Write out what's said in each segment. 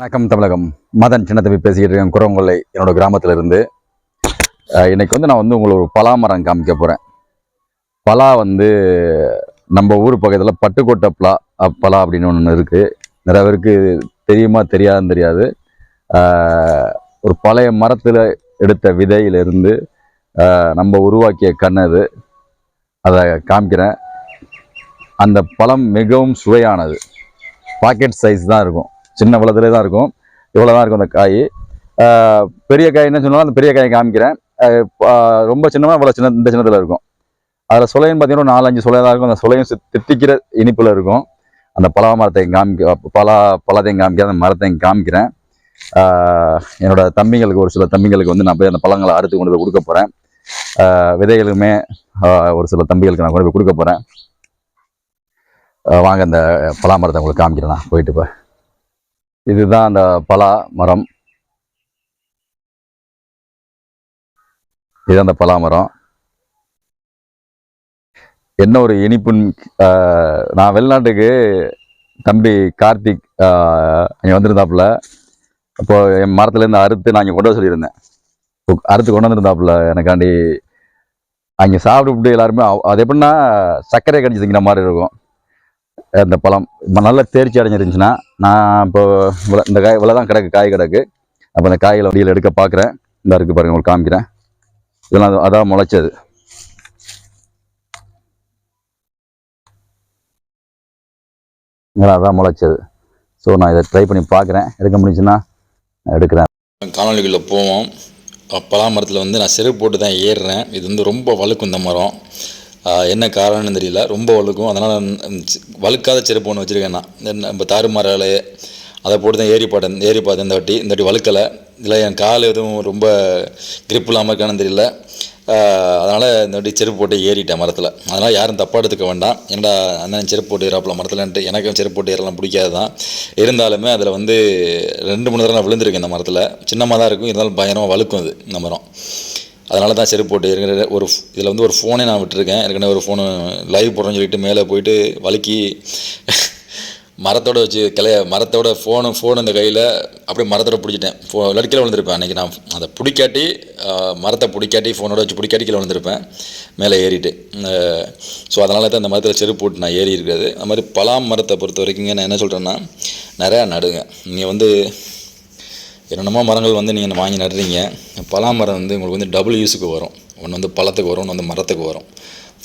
வணக்கம் தமிழகம். மதன் சின்னத்தம்பி பேசிக்கிட்டு இருக்கேன். குரங்கொல்லை என்னோட கிராமத்துல இருந்து இன்னைக்கு வந்து நான் வந்து உங்களுக்கு ஒரு பலா மரம் காமிக்க போகிறேன் பலா வந்து நம்ம ஊர் பக்கத்தில் பட்டுக்கோட்டை பலா பலா அப்படின்னு ஒன்று இருக்குது நிறைய பேருக்கு தெரியுமா தெரியாதுன்னு தெரியாது. ஒரு பழைய மரத்தில் எடுத்த விதையிலிருந்து நம்ம உருவாக்கிய கண் அது. அதை காமிக்கிறேன். அந்த பழம் மிகவும் சுவையானது. பாக்கெட் சைஸ் தான் இருக்கும். சின்ன பழத்துல தான் இருக்கும். இவ்வளோ தான் இருக்கும் அந்த காய். பெரிய காய் என்ன சொன்னாலும் அந்த பெரிய காயை காமிக்கிறேன். ரொம்ப சின்னமாக இவ்வளோ சின்ன இந்த சின்னத்தில் இருக்கும். அதில் சுளைன்னு பார்த்தீங்கன்னா நாலஞ்சு சுளையாக தான் இருக்கும். அந்த சுளையும் தித்திக்கிற இனிப்பில் இருக்கும். அந்த பலா மரத்தையும் காமிக்க பலா பழத்தையும் காமிக்கிறேன் அந்த மரத்தையும் காமிக்கிறேன். என்னோட தம்பிங்களுக்கு ஒரு சில தம்பிங்களுக்கு வந்து நான் போய் அந்த பழங்களை அறுத்து கொண்டு போய் கொடுக்க போகிறேன் விதைகளுமே ஒரு சில தம்பிகளுக்கு நான் கொண்டு போய் கொடுக்க போகிறேன் வாங்க அந்த பலா மரத்தை உங்களுக்கு காமிக்கிறேன். நான் போயிட்டு இப்போ இதுதான் அந்த பலா மரம். இது அந்த பலா மரம். என்ன ஒரு இனிப்புன் நான் வெளிநாட்டுக்கு தம்பி கார்த்திக் அங்கே வந்திருந்தாப்புல. அப்போ என் மரத்துலேருந்து அறுத்து நான் இங்கே கொண்டு வர சொல்லியிருந்தேன். இப்போ அறுத்து கொண்டு வந்திருந்தாப்புல எனக்காண்டி. அங்கே சாப்பிட்டு எல்லாருமே அது எப்படின்னா சர்க்கரை கடிச்சு திங்கிற மாதிரி இருக்கும். அந்த பழம். இப்போ நல்ல தேர்ச்சி அடைஞ்சிருந்துச்சுன்னா நான் இப்போ இவ்வளோ இந்த காய் இவ்வளோ தான் கிடக்கு காய் கிடக்கு. அப்போ அந்த காய்களை வண்டியில் எடுக்க பார்க்குறேன் இந்த இருக்கு பாருங்கள் உங்களுக்கு காமிக்கிறேன். இதெல்லாம் அது- அதான் முளைச்சது. அதான் முளைச்சது. ஸோ நான் இதை ட்ரை பண்ணி பார்க்குறேன் எடுக்க முடிஞ்சுன்னா நான் எடுக்கிறேன். காணொலிக்குள்ளே போவோம். பலாமரத்தில் வந்து நான் செருப்பு போட்டு தான் ஏறுறேன். இது வந்து ரொம்ப வழுக்கும் இந்த மரம். என்ன காரணம்னு தெரியல. ரொம்ப வழுக்கும். அதனால் வழுக்காத செருப்பு ஒன்று வச்சுருக்கேன் நான். நம்ம தாறுமாறாலே அதை போட்டு தான் ஏறி பாட்டேன் ஏறி பார்த்தேன் இந்த வாட்டி. இந்த வாட்டி வழுக்கலை. இதில் என் கால் எதுவும் ரொம்ப grip இல்லாமல் இருக்கான்னு தெரியல. அதனால் இந்த வாட்டி செருப்பு போட்டு ஏறிட்டேன் மரத்தில். அதனால் யாரும் தப்பாக எடுத்துக்க வேண்டாம். என்னடா அண்ணன் செருப்பு போட்டு ஏறாப்பில் மரத்துலன்ட்டு எனக்கும் செருப்பு போட்டு ஏறலாம் பிடிக்காது தான். இருந்தாலுமே அதில் வந்து ரெண்டு மூணு தடவை நான் விழுந்திருக்கேன் இந்த மரத்தில். சின்னமாக தான் இருக்கும். இருந்தாலும் பயங்கரமாக வழுக்கும் அது இந்த மரம். அதனால தான் செருப்பு போட்டு இருக்கிற ஒரு இதில் வந்து ஒரு ஃபோனே நான் விட்டுருக்கேன். ஏற்கனவே ஒரு ஃபோனு லைவ் போடுறேன்னு சொல்லிட்டு மேலே போயிட்டு வழுக்கி மரத்தோட வச்சு கிளைய மரத்தோட ஃபோனு ஃபோன் அந்த கையில் அப்படியே மரத்தோட பிடிச்சிட்டேன். ஃபோ இல்லாட்டி கீழே விழுந்திருப்பேன். அன்றைக்கி நான் அதை பிடிக்காட்டி மரத்தை பிடிக்காட்டி ஃபோனோட வச்சு பிடிக்காட்டி கீழே விழுந்திருப்பேன். மேலே ஏறிட்டு. ஸோ அதனால தான் இந்த மரத்தில் செருப்பு போட்டு நான் ஏறி இருக்கிறது. அது மாதிரி பலாம் மரத்தை பொறுத்த வரைக்குங்க நான் என்ன சொல்கிறேன்னா நிறையா நடுங்க. நீங்கள் வந்து என்னென்னமோ மரங்கள் வந்து நீங்கள் வாங்கி நடுறீங்க. பலா மரம் வந்து உங்களுக்கு வந்து டபுள் யூஸுக்கு வரும். ஒன்று வந்து பழத்துக்கு வரும் ஒன்று வந்து மரத்துக்கு வரும்.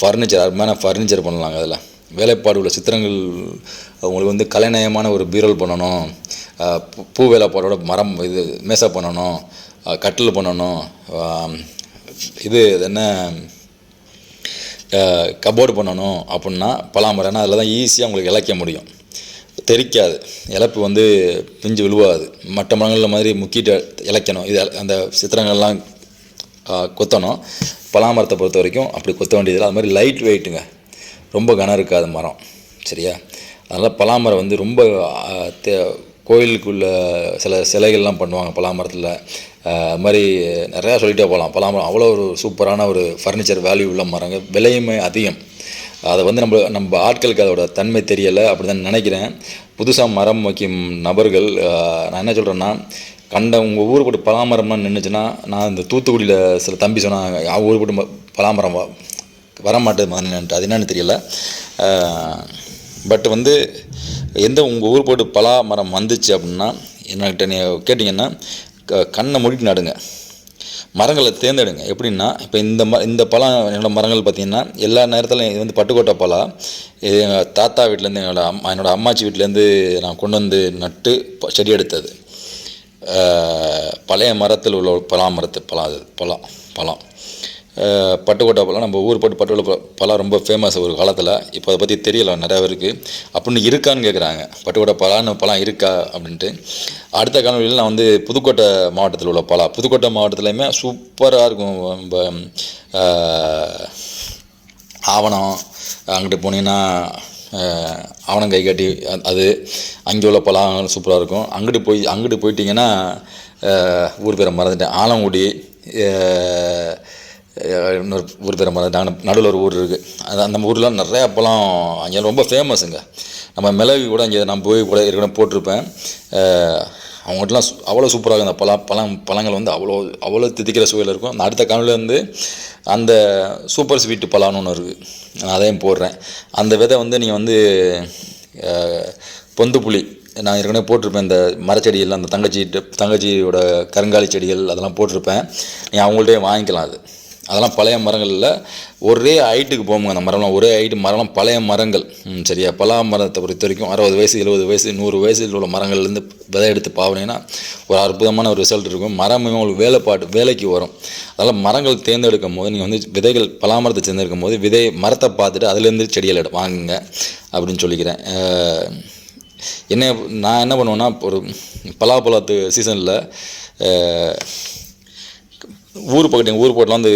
ஃபர்னிச்சர் அருமையான ஃபர்னிச்சர் பண்ணலாங்க அதில். வேலைப்பாடு உள்ள சித்திரங்கள் உங்களுக்கு வந்து கலைநயமான ஒரு பீரல் பண்ணணும். பூ- வேலைப்பாடோட மரம் இது மேசா பண்ணணும். கட்டில் பண்ணணும். இது என்ன? கபோர்டு பண்ணணும் அப்படின்னா பலாமரம்னா அதில் தான் ஈஸியாக உங்களுக்கு இழைக்க முடியும். தெறிக்காது இழப்பு வந்து பிஞ்சு விழுவாது. மற்ற மரங்களில் மாதிரி முக்கிட்டு இழைக்கணும். இது அந்த சித்திரங்கள்லாம் கொத்தணும். பலாமரத்தை பொறுத்த வரைக்கும் அப்படி கொத்த வேண்டியதில்லை. அது மாதிரி லைட் வெயிட்டுங்க ரொம்ப கனம் இருக்காது மரம். சரியா? அதனால் பலாமரம் வந்து ரொம்ப தே- கோயிலுக்குள்ள சில சிலைகள்லாம் பண்ணுவாங்க பலாமரத்தில். அது மாதிரி நிறையா சொல்லிகிட்டே போகலாம். பலாமரம் அவ்வளோ ஒரு சூப்பரான ஒரு ஃபர்னிச்சர் வேல்யூ உள்ள மரங்க. விலையுமே அதிகம். அதை வந்து நம்ம நம்ம ஆட்களுக்கு அதோட தன்மை தெரியலை அப்படி தான் நினைக்கிறேன். புதுசாக மரம் வைக்கும் நபர்கள் நான் என்ன சொல்கிறேன்னா கண்ட உங்கள் ஊர் போட்டு பலாமரம்லாம் நின்றுச்சுன்னா நான் இந்த தூத்துக்குடியில் சில தம்பி சொன்னாங்க அவங்க ஊர் போட்டு பலாமரம் வ- வரமாட்டேது மகன்ட்டு அது என்னன்னு தெரியல. பட் வந்து எந்த உங்கள் ஊர் போட்டு பலா மரம் வந்துச்சு அப்படின்னா என்கிட்ட நீ கேட்டிங்கன்னா க- கண்ணை மூடிட்டு நடுங்க. மரங்களை தேர்ந்தெடுங்க. எப்படின்னா இப்போ இந்த ம இந்த பழம் என்னோடய மரங்கள் பார்த்திங்கன்னா எல்லா நேரத்துலையும் இது வந்து பட்டுக்கோட்டை பழம். இது எங்கள் தாத்தா வீட்டிலேருந்து என்னோட அம்மா என்னோடய அம்மாச்சி வீட்டிலேருந்து நான் கொண்டு வந்து நட்டு செடி எடுத்தது. பழைய மரத்தில் உள்ள ஒரு பலா மரத்து பழம் அது பழம் பழம். பட்டுக்கோட்டை பழம் நம்ம ஊர் பட்டு பட்டுக்கோட்டை பழம் பழம் ரொம்ப ஃபேமஸ் ஒரு காலத்தில். இப்போ அதை பற்றி தெரியல நிறையா பேருக்கு அப்படின்னு இருக்கான்னு கேட்குறாங்க பட்டுக்கோட்டை பழம்னு பழம் இருக்கா அப்படின்ட்டு. அடுத்த காணொலியில் நான் வந்து புதுக்கோட்டை மாவட்டத்தில் உள்ள பழம் புதுக்கோட்டை மாவட்டத்துலையுமே சூப்பராக இருக்கும். நம்ம ஆவணம் அங்கிட்டு போனீங்கன்னா ஆவணம் கை காட்டி அது அங்கே உள்ள பழம் சூப்பராக இருக்கும். அங்கிட்டு போய் அங்கிட்டு போயிட்டிங்கன்னா ஊர் பேரை மறந்துட்டேன். ஆலங்குடி இன்னொரு ஊர் பேர் நடுவில் ஒரு ஊர் இருக்குது அது அந்த ஊரில் நிறையா பழம் அங்கே ரொம்ப ஃபேமஸுங்க நம்ம மிளகு கூட இங்கே நான் போய் கூட ஏற்கனவே போட்டிருப்பேன். அவங்கள்ட்டலாம் அவங்ககிட்டலாம் அவ்வளோ சூப்பராக இருக்கும். அந்த பழம் பழம் பழங்கள் வந்து அவ்வளோ அவ்வளோ திதிக்கிற சுவையில் இருக்கும். அந்த அடுத்த காணொலியில் வந்து அந்த சூப்பர் ஸ்வீட்டு பழம்னு ஒன்று இருக்குது நான் அதையும் போடுறேன். அந்த விதை வந்து நீங்கள் வந்து பொந்து புளி நான் ஏற்கனவே போட்டிருப்பேன். இந்த மரச்செடிகள் அந்த தங்கச்சி தங்கச்சியோட கருங்காலி செடிகள் அதெல்லாம் போட்டிருப்பேன். நீங்கள் அவங்கள்ட்டே வாங்கிக்கலாம் அது. அதெல்லாம் பழைய மரங்களில் ஒரே ஹைட்டுக்கு போகுங்க அந்த மரம்லாம். ஒரே ஹைட்டு மரம்லாம் பழைய மரங்கள். சரியா? பலா மரத்தை பொறுத்த வரைக்கும் அறுபது வயசு எழுபது வயசு நூறு வயசில் உள்ள மரங்கள்லேருந்து விதை எடுத்து பாவனீங்கன்னா ஒரு அற்புதமான ஒரு ரிசல்ட் இருக்கும். மரம் உங்களுக்கு வேலைப்பாட்டு வேலைக்கு வரும். அதனால் மரங்கள் தேர்ந்தெடுக்கும் போது நீங்கள் வந்து விதைகள் பலா மரத்தை தேர்ந்தெடுக்கும் போது விதை மரத்தை பார்த்துட்டு அதுலேருந்து செடிகள் எடு வாங்குங்க அப்படின்னு சொல்லிக்கிறேன். என்ன நான் என்ன பண்ணுவேன்னா ஒரு பலாப்பழத்து சீசனில் ஊர் பக்கத்து ஊர் பக்கத்தில் வந்து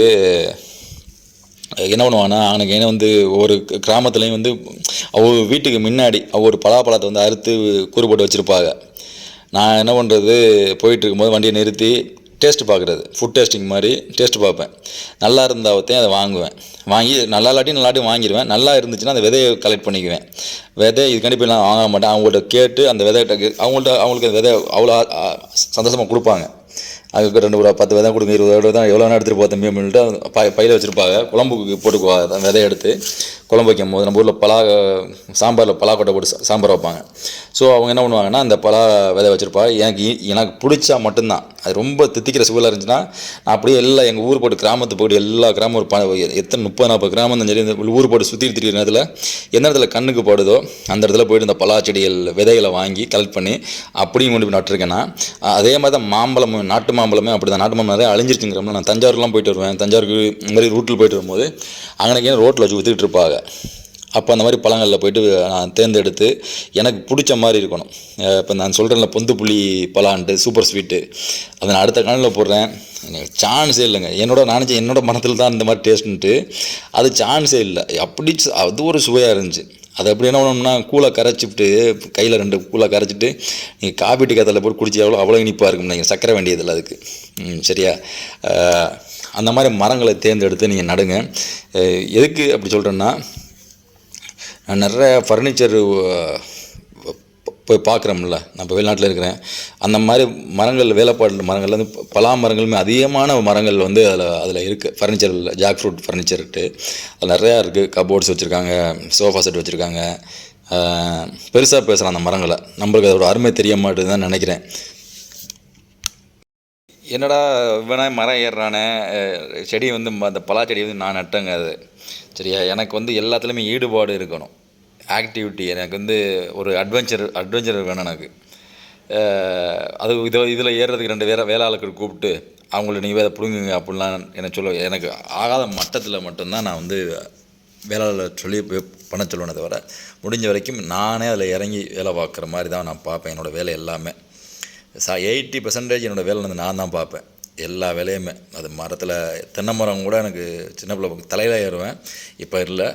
என்ன பண்ணுவாங்கன்னா அவனுக்கு என்ன வந்து ஒரு கிராமத்துலேயும் வந்து அவங்க வீட்டுக்கு முன்னாடி அவ ஒரு பலாப்பழத்தை வந்து அறுத்து கூறு போட்டு வச்சுருப்பாங்க. நான் என்ன பண்ணுறது போயிட்டு இருக்கும்போது வண்டியை நிறுத்தி டேஸ்ட் பார்க்குறது ஃபுட் டேஸ்டிங் மாதிரி டேஸ்ட் பார்ப்பேன். நல்லா இருந்தாவத்தையும் அதை வாங்குவேன். வாங்கி நல்லா இல்லாட்டி நல்லாட்டி வாங்கிடுவேன். நல்லா இருந்துச்சுன்னா அந்த விதையை கலெக்ட் பண்ணிக்குவேன். விதை இதுக்காண்டி போய் நான் வாங்க மாட்டேன். அவங்கள்ட்ட கேட்டு அந்த விதை அவங்கள்ட்ட அவங்களுக்கு அந்த விதை அவ்வளோ சந்தோஷமாக கொடுப்பாங்க. அதுக்கு ரெண்டு ரூபா பத்து தான் கொடுங்க இருபது தான் எவ்வளோ நேரம் எடுத்துகிட்டு போக தம்பி அப்படின்ட்டு ப பையில் வச்சுருப்பாங்க. குழம்புக்கு போட்டுக்குவாங்க அந்த விதையை எடுத்து. குழம்பு வைக்கும் போது நம்ம ஊரில் பலா சாம்பாரில் பலாக்கொட்டை போட்டு சாம்பார் வைப்பாங்க. ஸோ அவங்க என்ன பண்ணுவாங்கன்னா அந்த பலா விதை வச்சுருப்பாங்க எனக்கு எனக்கு பிடிச்சா மட்டும்தான். அது ரொம்ப தித்திக்கிற சுவையில் இருந்துச்சுன்னா நான் அப்படியே எல்லாம் எங்கள் ஊர் போட்டு கிராமத்து போட்டு எல்லா கிராமம் ஒரு ப எத்தனை முப்பது நாற்பது கிராமம் இருந்தாலும் சரி இந்த ஊர் போட்டு சுற்றி திரிகிற நேரத்தில் எந்த இடத்துல கண்ணுக்கு போடுதோ அந்த இடத்துல போயிட்டு இந்த பலா செடிகள் விதைகளை வாங்கி கலெக்ட் பண்ணி அப்படியும் கொண்டு போய் நட்டுருக்கேன்னா அதே மாதிரி தான் மாம்பழம் நாட்டு மாம்பழமே அப்படி தான் நாட்டு மாம்பழம் நிறைய அழிஞ்சிருச்சுங்கிறோம்ல நான் தஞ்சாவூர்லாம் போயிட்டு வருவேன். தஞ்சாவூருக்கு இந்த மாதிரி ரூட்டில் போயிட்டு வரும்போது அங்கே ரோட்டில் வச்சு ஊற்றிட்டு இருப்பாங்க. அப்போ அந்த மாதிரி பழங்களில் போயிட்டு நான் தேர்ந்தெடுத்து எனக்கு பிடிச்ச மாதிரி இருக்கணும். இப்போ நான் சொல்கிறேன்ல பொந்து புளி பலான்ட்டு சூப்பர் ஸ்வீட்டு அதை நான் அடுத்த காலையில் போடுறேன். சான்ஸே இல்லைங்க. என்னோட நினச்சி என்னோட மனத்தில் தான் இந்த மாதிரி டேஸ்ட்டுன்ட்டு அது சான்ஸே இல்லை. அப்படி அது ஒரு சுவையாக இருந்துச்சு. அது அப்படி என்ன பண்ணணும்னா கூலை கரைச்சிட்டு கையில் ரெண்டு கூலை கரைச்சிட்டு நீங்கள் காபி டீ கத்தில் போட்டு குடிச்சு எவ்வளோ அவ்வளோ இனிப்பாக இருக்கும் நீங்கள் சக்கரை வேண்டியதில்லை அதுக்கு. சரியா? அந்த மாதிரி மரங்களை தேர்ந்தெடுத்து நீங்கள் நடுங்க. எதுக்கு அப்படி சொல்கிறேன்னா நிறைய ஃபர்னிச்சர் போய் பார்க்குறோம்ல. நான் இப்போ வெளிநாட்டில் இருக்கிறேன். அந்த மாதிரி மரங்கள் வேலைப்பாடு மரங்கள் வந்து பலா மரங்களுமே அதிகமான மரங்கள் வந்து அதில் அதில் இருக்குது ஃபர்னிச்சரில் ஜாக் ஃப்ரூட் ஃபர்னிச்சர்ட்டு அது நிறையா இருக்குது கபோர்ட்ஸ் வச்சுருக்காங்க சோஃபா செட் வச்சுருக்காங்க. பெருசாக பேசுகிறேன் அந்த மரங்களை. நம்மளுக்கு அதோட அருமை தெரிய மாட்டேதுன்னு நினைக்கிறேன். என்னடா இவனா மரம் ஏறுறானே? செடி வந்து ம- அந்த பலா செடி வந்து நான் நட்டேங்க அது. சரியா? எனக்கு வந்து எல்லாத்துலேயுமே ஈடுபாடு இருக்கணும். ஆக்டிவிட்டி எனக்கு வந்து ஒரு அட்வென்ச்சர் அட்வென்ச்சர் வேணும் எனக்கு. அது இது இதில் ஏறுறதுக்கு ரெண்டு வேற வேளாளர்கள் கூப்பிட்டு அவங்கள நீங்கள் வேலை பிடுங்குங்க அப்படிலாம் எனக்கு சொல்ல எனக்கு ஆகாத மட்டத்தில் மட்டும்தான் நான் வந்து வேளாளர் சொல்லி பண்ண சொல்லுவேனே தவிர முடிஞ்ச வரைக்கும் நானே அதில் இறங்கி வேலை பார்க்குற மாதிரி தான் நான் பார்ப்பேன். என்னோடய வேலை எல்லாமே. சா எயிட்டி பர்சன்டேஜ் என்னோடய வேலை வந்து நான் தான் பார்ப்பேன். எல்லா வேலையுமே. அது மரத்தில் தென்னை மரம் கூட எனக்கு சின்ன பிள்ளை தலையில் ஏறுவேன். இப்போ இல்லை.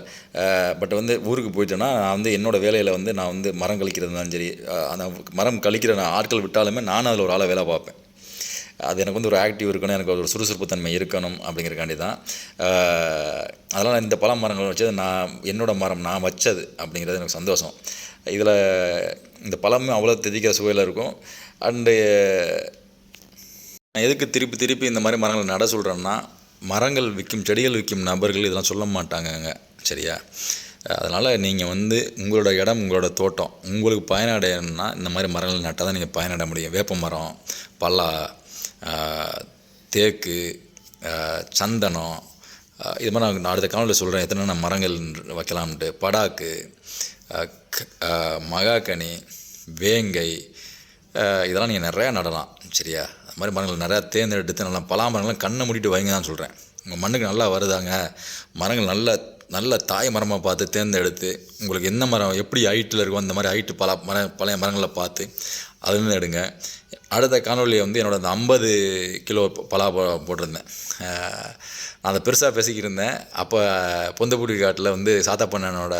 பட் வந்து ஊருக்கு போயிட்டேன்னா நான் வந்து என்னோடய வேலையில் வந்து நான் வந்து மரம் கழிக்கிறது இருந்தாலும் சரி அந்த மரம் கழிக்கிற நான் ஆட்கள் விட்டாலுமே நானும் அதில் ஒரு ஆளை வேலை பார்ப்பேன். அது எனக்கு வந்து ஒரு ஆக்டிவ் இருக்கணும் எனக்கு ஒரு சுறுசுறுப்பு தன்மை இருக்கணும் அப்படிங்கிறக்காண்டி தான். அதெல்லாம் இந்த பழ மரங்கள் வச்சது நான் என்னோடய மரம் நான் வச்சது அப்படிங்கிறது எனக்கு சந்தோஷம். இதில் இந்த பழமும் அவ்வளோ திதிக்கிற சுவையில் இருக்கும். அண்டு நான் எதுக்கு திருப்பி திருப்பி இந்த மாதிரி மரங்களை நட சொல்கிறேன்னா மரங்கள் விற்கும் செடிகள் விற்கும் நபர்கள் இதெல்லாம் சொல்ல மாட்டாங்கங்க சரியா? அதனால் நீங்கள் வந்து உங்களோட இடம் உங்களோட தோட்டம் உங்களுக்கு பயனடையணும்னா இந்த மாதிரி மரங்கள் நட்டால் தான் நீங்கள் பயனடைய முடியும். வேப்ப மரம் பல்லா தேக்கு சந்தனம் இது மாதிரி நான் அடுத்த காலத்தில் சொல்கிறேன் எத்தனை மரங்கள் வைக்கலாம்ன்ட்டு. படாக்கு மகாக்கனி வேங்கை இதெல்லாம் நீங்கள் நிறையா நடலாம் சரியா? அது மாதிரி மரங்கள் நிறையா தேர்ந்தெடுத்து நல்லா பலா மரங்கள்லாம் கண்ணை மூடிட்டு வைங்க தான் சொல்கிறேன் உங்கள் மண்ணுக்கு நல்லா வருதாங்க. மரங்கள் நல்ல நல்ல தாய் மரமாக பார்த்து தேர்ந்தெடுத்து உங்களுக்கு எந்த மரம் எப்படி ஹைட்டில் இருக்கோ அந்த மாதிரி ஹைட்டு பல மர பழைய மரங்களை பார்த்து அதுலேருந்து எடுங்க. அடுத்த காணொலியை வந்து என்னோட அந்த ஐம்பது கிலோ பலா போட்டிருந்தேன். நான் அதை பெருசாக பேசிக்கிட்டு இருந்தேன். அப்போ பொந்தப்பூடி காட்டில் வந்து சாத்தாப்பண்ணனோட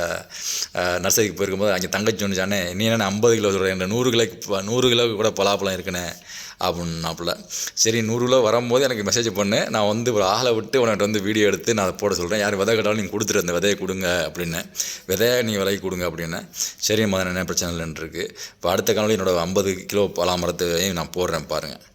நர்சரிக்கு போயிருக்கும்போது அங்கே தங்கச்சி சொன்னிச்சானே நீ என்ன ஐம்பது கிலோ சொல்கிறேன் நூறு கிலோக்கு நூறு கிலோவுக்கு கூட பலாப்பழம் இருக்குண்ணே அப்படின்னாப்புல. சரி நூறு கிலோ வரும்போது எனக்கு மெசேஜ் பண்ணு. நான் வந்து ஒரு ஆளை விட்டு உனக்கிட்ட வந்து வீடியோ எடுத்து நான் அதை போட சொல்கிறேன் யார் விதை கேட்டாலும் நீங்கள் கொடுத்துட்டு அந்த விதையை கொடுங்க அப்படின்னு. விதையை நீ விலைக்கு கொடுங்க அப்படின்னு. சரி மகன் என்ன பிரச்சனை இல்லைன்னு இருக்குது இப்போ அடுத்த காலையில் என்னோட ஐம்பது கிலோ பலாமரத்தையும் நான் போடுறேன் பாருங்கள்